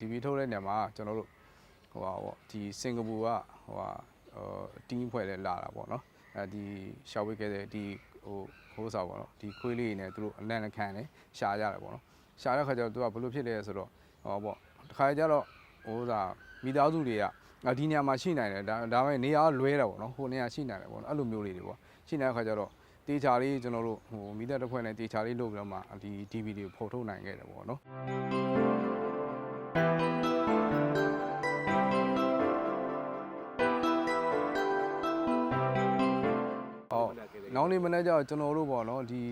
ဒီဗီထုတ်တဲ့နေရာမှာကျွန်တော်တို့ဟိုပါပေါ့ဒီစင်ကာပူကဟိုပါဟိုတင်းဖွဲ့လဲလာတာပေါ့နော်အဲဒီရှောက်ဝေးခဲ့တဲ့ဒီဟိုဟိုးစားပေါ့နော်ဒီခွေးလေးတွေနဲ့သူတို့အလန့်ခံတယ်ရှာကြတယ်ပေါ့နော်ရှာတဲ့ခါကျတော့သူကဘယ်လိုဖြစ်လဲဆိုတော့ဟိုပါပေါ့တစ်ခါကျတော့ဟိုးစားမိသားစုတွေကအာဒီနေရာမှာရှိနိုင်တယ်ဒါဒါပေမဲ့နေရာကလွဲတာပေါ့နော်ဟိုနေရာရှိနိုင်တယ်ပေါ့နော်အဲ့လိုမျိုးလေးတွေပေါ့ရှိနေတဲ့ခါကျတော့တေချာလေးကျွန်တော်တို့ဟိုမိသားတစ်ဖွဲ့နဲ့တေချာလေးလုပ်ပြီးတော့မှဒီ TV တွေကိုဖော်ထုတ်နိုင်ခဲ့တယ်ပေါ့နော် ဟုတ်နောက်နေ့မနေ့ကျတော့ကျွန်တော်တို့ပေါ့နော်ဒီ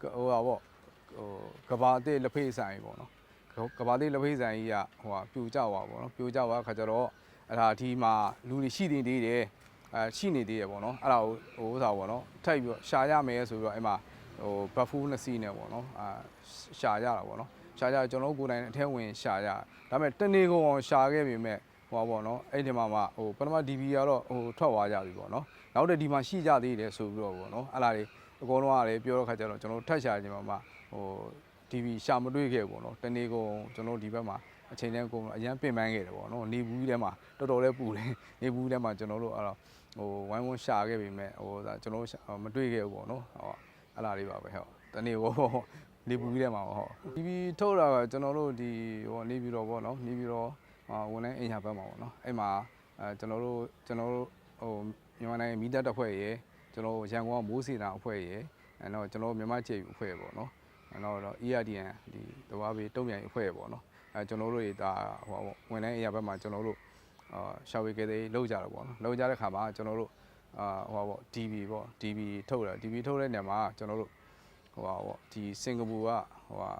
ဟိုဟာပေါ့ဟိုကဘာအစ်လက်ဖေးဆိုင်ပေါ့နော်ကဘာအစ်လက်ဖေးဆိုင်ကြီးကဟိုဟာပြိုကျသွားပေါ့နော်ပြိုကျသွားခါကျတော့အဲ့ဒါဒီမှာလူတွေရှိနေသေးတယ်အဲရှိနေသေးတယ်ပေါ့နော်အဲ့ဒါကိုဟိုဥစားပေါ့နော်ထိုက်ပြီးတော့ရှာရမယ်ဆိုပြီးတော့အဲ့မှာဟိုဘတ်ဖူးနှစ်စီးနဲ့ပေါ့နော်အာရှာရတာပေါ့နော် ရှာကြကျွန်တော်တို့ကိုယ်တိုင်အထဲဝင်ရှာရဒါပေမဲ့တနေ့ကုန်အောင်ရှာခဲ့ပြီမဲ့ဟိုပါပေါ့နော်အဲ့ဒီမှာမှဟိုပထမ DB ကတော့ဟိုထွက်သွားကြပြီပေါ့နော်နောက်တဲ့ဒီမှာရှိကြသေးတယ်ဆိုပြီးတော့ပေါ့နော်အဲ့လားတွေအကုန်လုံးကလည်းပြောတော့ခါကျတော့ကျွန်တော်တို့ထက်ရှာခြင်းမှာမှဟို TV ရှာမတွေ့ခဲ့ဘူးပေါ့နော်တနေ့ကုန်ကျွန်တော်ဒီဘက်မှာအချိန်တန်းကုန်အရန်ပင်ပန်းခဲ့တယ်ပေါ့နော်နေဘူးထဲမှာတော်တော်လေးပူတယ်နေဘူးထဲမှာကျွန်တော်တို့အဲ့တော့ဟိုဝိုင်းဝန်းရှာခဲ့ပြီမဲ့ဟိုဒါကျွန်တော်တို့မတွေ့ခဲ့ဘူးပေါ့နော်ဟောအဲ့လားလေးပါပဲဟောတနေ့ဟော နေဘူးထဲမှာဟော TV ထုတ်တာကကျွန်တော်တို့ဒီဟိုနေပြီးတော့ပေါ့နော်နေပြီးတော့ဝန်ထမ်းအင်ညာဘက်မှာပေါ့နော်အဲ့မှာအဲကျွန်တော်တို့ကျွန်တော်တို့ဟိုမြန်မာနိုင်ငံမိသားတစ်ဖွဲ့ရယ်ကျွန်တော်ရန်ကုန်ကမိုးစီနာအဖွဲ့ရယ်အဲတော့ကျွန်တော်မြန်မာကျေအဖွဲ့ပေါ့နော်အဲတော့တော့ ERDN ဒီတဘာဘေးတုံ့ပြန်အဖွဲ့ပေါ့နော်အဲကျွန်တော်တို့တွေဒါဟိုဝင်တဲ့အရာဘက်မှာကျွန်တော်တို့အာရှာဝေကလေးလောက်ကြတော့ပေါ့နော်လောက်ကြတဲ့ခါမှာကျွန်တော်တို့အာဟိုပေါ့ DB ပေါ့ DB ထုတ်တယ် DB ထုတ်တဲ့နေရာမှာကျွန်တော်တို့ ဟိုပါပေါ့ဒီစင်ကာပူကဟိုဟာ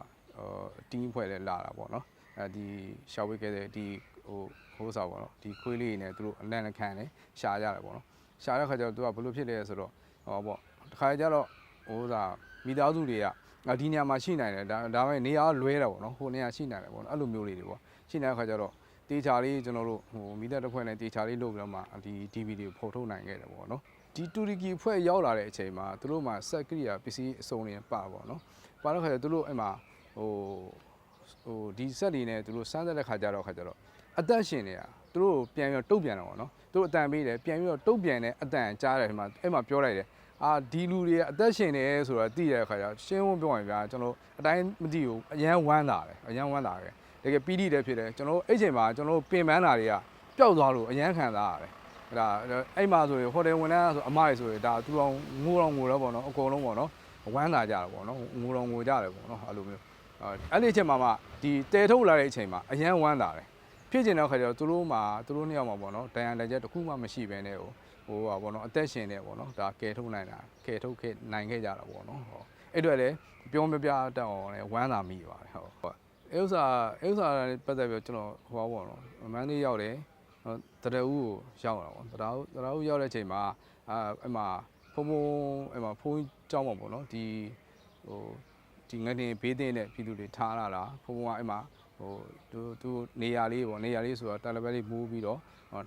တင်းဖွဲ့လဲလာတာပေါ့နော်အဲဒီရှာဝေကလေးဒီဟိုဟိုးစားပေါ့နော်ဒီခွေးလေးတွေနဲ့သူတို့အလန့်ခံတယ်ရှာကြတယ်ပေါ့နော်ရှာတဲ့ခါကျတော့သူကဘယ်လိုဖြစ်လဲဆိုတော့ဟောပေါ့တစ်ခါကျတော့ဟိုစားမိသားစုတွေကအာဒီနေရာမှာရှိနိုင်တယ်ဒါဒါပေမဲ့နေရာကလွဲတာပေါ့နော်ဟိုနေရာရှိနိုင်တယ်ပေါ့နော်အဲ့လိုမျိုးလေးတွေပေါ့ရှိနေတဲ့ခါကျတော့တေချာလေးကျွန်တော်တို့ဟိုမိသားတစ်ဖွဲ့နဲ့တေချာလေးလုပ်ပြီးတော့မှဒီ TV တွေကိုဖော်ထုတ်နိုင်ခဲ့တယ်ပေါ့နော် ဒီတူရီကီဖွဲ့ရောက်လာတဲ့အချိန်မှာသူတို့မှာစက်ကရိယာပစ္စည်းအစုံတွေပါပေါ့နော်ပါတော့ခါကျသူတို့အဲ့မှာဟိုဟိုဒီဆက်တွေနဲ့သူတို့စမ်းတဲ့ခါကျတော့ခါကျတော့အသက်ရှင်နေတာသူတို့ပြန်ပြီးတော့တုတ်ပြန်တယ်ပေါ့နော်သူတို့အတန်ပေးတယ်ပြန်ပြီးတော့တုတ်ပြန်တဲ့အတန်ကြားတယ်ဒီမှာအဲ့မှာပြောလိုက်တယ်အာဒီလူတွေကအသက်ရှင်နေဆိုတော့သိတဲ့ခါကျတော့ရှင်းဝန်းပြောရင်ဗျာကျွန်တော်အတိုင်းမသိဘူးအရန်ဝမ်းတာတယ်အရန်ဝမ်းတာတယ်တကယ်ပီတိတယ်ဖြစ်တယ်ကျွန်တော်အဲ့ချိန်မှာကျွန်တော်ပင်ပန်းတာတွေကပျောက်သွားလို့အရန်ခံစားရတယ် ဒါအဲ့မှာဆိုရင်ဟိုတယ်ဝန်ထမ်းဆိုအမတွေဆိုရင်ဒါသူတော်ငိုတော်ငိုတော့ပေါ့နော်အကုန်လုံးပေါ့နော်ဝမ်းသာကြတာပေါ့နော်ငိုတော်ငိုကြတယ်ပေါ့နော်အဲ့လိုမျိုးအဲ့ဒီအချိန်မှာမှဒီတဲထုတ်လာတဲ့အချိန်မှာအရန်ဝမ်းသာတယ်ဖြစ်ကျင်တဲ့ခါကျတော့သူတို့မှာသူတို့နှစ်ယောက်မှာပေါ့နော်တန်ရန်လက်ချက်တစ်ခုမှမရှိဘဲနဲ့ဟိုဟိုပါပေါ့နော်အသက်ရှင်နေပေါ့နော်ဒါကယ်ထုတ်နိုင်တာကယ်ထုတ်ခဲ့နိုင်ခဲ့ကြတာပေါ့နော်ဟောအဲ့အတွက်လည်းပြောမပြတတ်အောင်လည်းဝမ်းသာမိပါတယ်ဟုတ်ဟုတ်အဲဥစားအဲဥစားနဲ့ပတ်သက်ပြီးကျွန်တော်ဟိုပါပေါ့နော်မန်းလေးရောက်တယ် တရဦးကိုရောက်လာပေါ့တရဦးတရဦးရောက်တဲ့အချိန်မှာအဲအဲ့မှာဖုံဖုံအဲ့မှာဖုံကြောင်းပေါ့ပေါ့နော်ဒီဟိုဒီငတင်ဘေးတင်တဲ့ပြည်သူတွေထားလာတာဖုံဖုံကအဲ့မှာဟိုသူသူနေရာလေးပေါ့နေရာလေးဆိုတော့တာလဘက်လေးမိုးပြီးတော့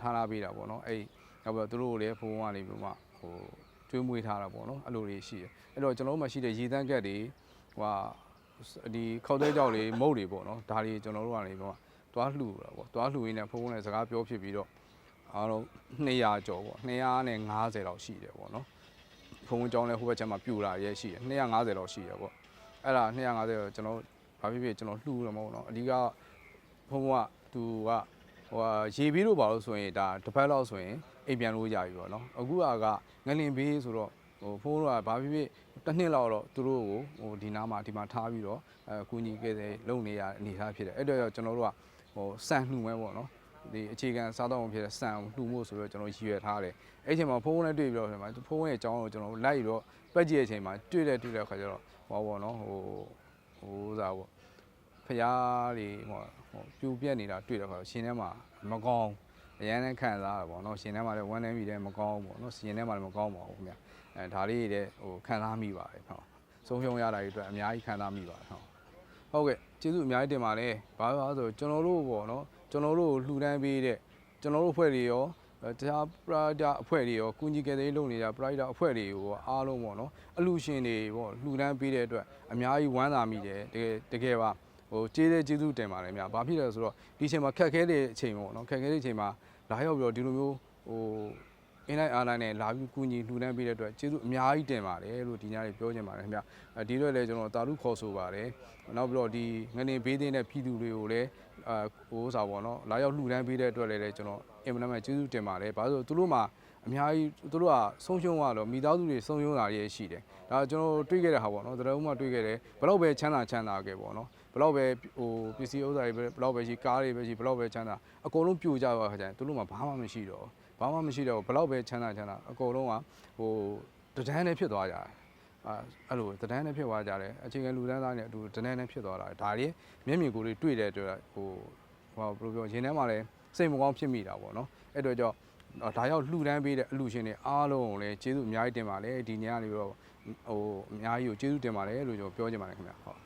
ထားလာပေးတာပေါ့နော်အဲ့နောက်ပြီးတော့သူတို့ကိုလည်းဖုံဖုံကနေပြီးမှဟိုကျွေးမွေးထားတာပေါ့နော်အဲ့လိုတွေရှိတယ်အဲ့တော့ကျွန်တော်တို့မှရှိတဲ့ရေတန်းကက်တွေဟိုဒီခေါက်သေးကြောက်တွေမုတ်တွေပေါ့နော်ဒါတွေကျွန်တော်တို့ကနေပြီးမှ တွားလှူတာပေါ့တွားလှူရင်းနဲ့ဖုန်းနဲ့စကားပြောဖြစ်ပြီးတော့အားလုံး200ကျော်ပေါ့250လောက်ရှိတယ်ပေါ့နော်ဖုန်းကြောင်းလည်းဟိုဘက်ချက်မှာပြူလာရဲရှိတယ်250လောက်ရှိတယ်ပေါ့အဲ့ဒါ250တော့ကျွန်တော်ဘာဖြစ်ဖြစ်ကျွန်တော်လှူရမှာပေါ့နော်အဓိကဘုံဘကသူကဟိုဟာရေပြီးလို့ပါလို့ဆိုရင်ဒါတစ်ဖက်လောက်ဆိုရင်အိမ်ပြန်လို့ရပြီပေါ့နော်အခုကငလင်ဘေးဆိုတော့ဟိုဖုန်းတို့ကဘာဖြစ်ဖြစ်တစ်နှစ်လောက်တော့သူတို့ကိုဟိုဒီနားမှာဒီမှာထားပြီးတော့အဲကူညီခဲ့တဲ့လုံနေရအနေထားဖြစ်တယ်အဲ့တော့ကျွန်တော်တို့က ဟိုစံလှူမဲပေါ့နော်ဒီအခြေခံစားတော့ဖြစ်တဲ့စံလှူမှုဆိုတော့ကျွန်တော်ရည်ရွယ်ထားတယ်အဲ့ချိန်မှာဖုန်းနဲ့တွေ့ပြီးတော့ဖုန်းရဲ့အကြောင်းကိုကျွန်တော်လိုက်ပြီးတော့ပက်ကြည့်တဲ့အချိန်မှာတွေ့တဲ့တွေ့တဲ့အခါကျတော့ဟောပေါ့နော်ဟိုဟိုစားပေါ့ဖျားတွေဟိုဟိုပြူပြက်နေတာတွေ့တဲ့ခါရှင်ထဲမှာမကောင်းအရန်နဲ့ခံစားရပါတော့ရှင်ထဲမှာလည်းဝမ်းနေမိတယ်မကောင်းဘူးပေါ့နော်ရှင်ထဲမှာလည်းမကောင်းပါဘူးခင်ဗျအဲဒါလေးတွေဟိုခံစားမိပါတယ်ဟုတ်ဆုံးရှုံးရတာတွေအတွက်အများကြီးခံစားမိပါတယ်ဟုတ် ဟုတ်ကဲ့ကျေးဇူးအများကြီးတင်ပါတယ်ဘာလို့လဲဆိုတော့ကျွန်တော်တို့ပေါ့နော်ကျွန်တော်တို့လှူဒန်းပေးတဲ့ကျွန်တော်တို့အဖွဲ့တွေရောတခြားပရာဒါအဖွဲ့တွေရောကုညီကယ်တွေလုပ်နေတာပရာဒါအဖွဲ့တွေကိုအားလုံးပေါ့နော်အလူရှင်တွေပေါ့လှူဒန်းပေးတဲ့အတွက်အများကြီးဝမ်းသာမိတယ်တကယ်တကယ်ပါဟိုဟိုကျေးတဲ့ကျေးဇူးတင်ပါတယ်များဘာဖြစ်လဲဆိုတော့ဒီအချိန်မှာခက်ခဲတဲ့အချိန်ပေါ့နော်ခက်ခဲတဲ့အချိန်မှာလာရောက်ပြီးတော့ဒီလိုမျိုးဟို အင်းလိုက်အားလိုက်နဲ့လာပြီးကူညီလှူဒန်းပေးတဲ့အတွက်ကျေးဇူးအများကြီးတင်ပါတယ်လို့ဒီညလေးပြောချင်ပါတယ်ခင်ဗျအဲဒီတော့လည်းကျွန်တော်တာလူခေါ်ဆိုပါတယ်နောက်ပြီးတော့ဒီငနေဘေးသိတဲ့ပြည်သူတွေကိုလည်းအာဟိုဥစားပေါ့နော်လာရောက်လှူဒန်းပေးတဲ့အတွက်လည်းကျွန်တော်အင်မတန်မှကျေးဇူးတင်ပါတယ်ဘာလို့လဲဆိုတော့သူတို့မှာအများကြီးသူတို့ကဆုံးရှုံးသွားတော့မိသားစုတွေဆုံးရှုံးတာတွေရှိတယ်ဒါကျွန်တော်တွေ့ခဲ့တဲ့ဟာပေါ့နော်တရဥမှတွေ့ခဲ့တယ်ဘယ်တော့ပဲချမ်းသာချမ်းသာခဲ့ပေါ့နော်ဘယ်တော့ပဲဟိုပစ္စည်းဥစ္စာတွေပဲဘယ်တော့ပဲရှိကားတွေပဲရှိဘယ်တော့ပဲချမ်းသာအကုန်လုံးပြိုကျသွားခါကျရင်သူတို့မှာဘာမှမရှိတော့ဘာ မှမရှိတော့ဘယ်တော့ပဲချမ်းသာချမ်းသာအကုန်လုံးကဟိုတဒန်းနဲ့ဖြစ်သွားကြတယ်အာအဲ့လိုတဒန်းနဲ့ဖြစ်သွားကြတယ်အချိန်ကလူတန်းသားနဲ့အတူတဒန်းနဲ့ဖြစ်သွားတာဒါတွေမျက်မြင်ကိုယ်တွေတွေ့တဲ့အတွက်ဟိုဟိုဘယ်လိုပြောရင်ထဲမှာလည်းစိတ်မကောင်းဖြစ်မိတာပေါ့နော်အဲ့အတွက်ကြောင့်အော်ဒါရောက်လှူဒန်းပေးတဲ့အလှူရှင်တွေအားလုံးကိုလည်းကျေးဇူးအများကြီးတင်ပါတယ်ဒီညကနေပြီးတော့ဟိုအများကြီးကိုကျေးဇူးတင်ပါတယ်လို့ကျွန်တော်ပြောချင်ပါတယ်ခင်ဗျာဟုတ်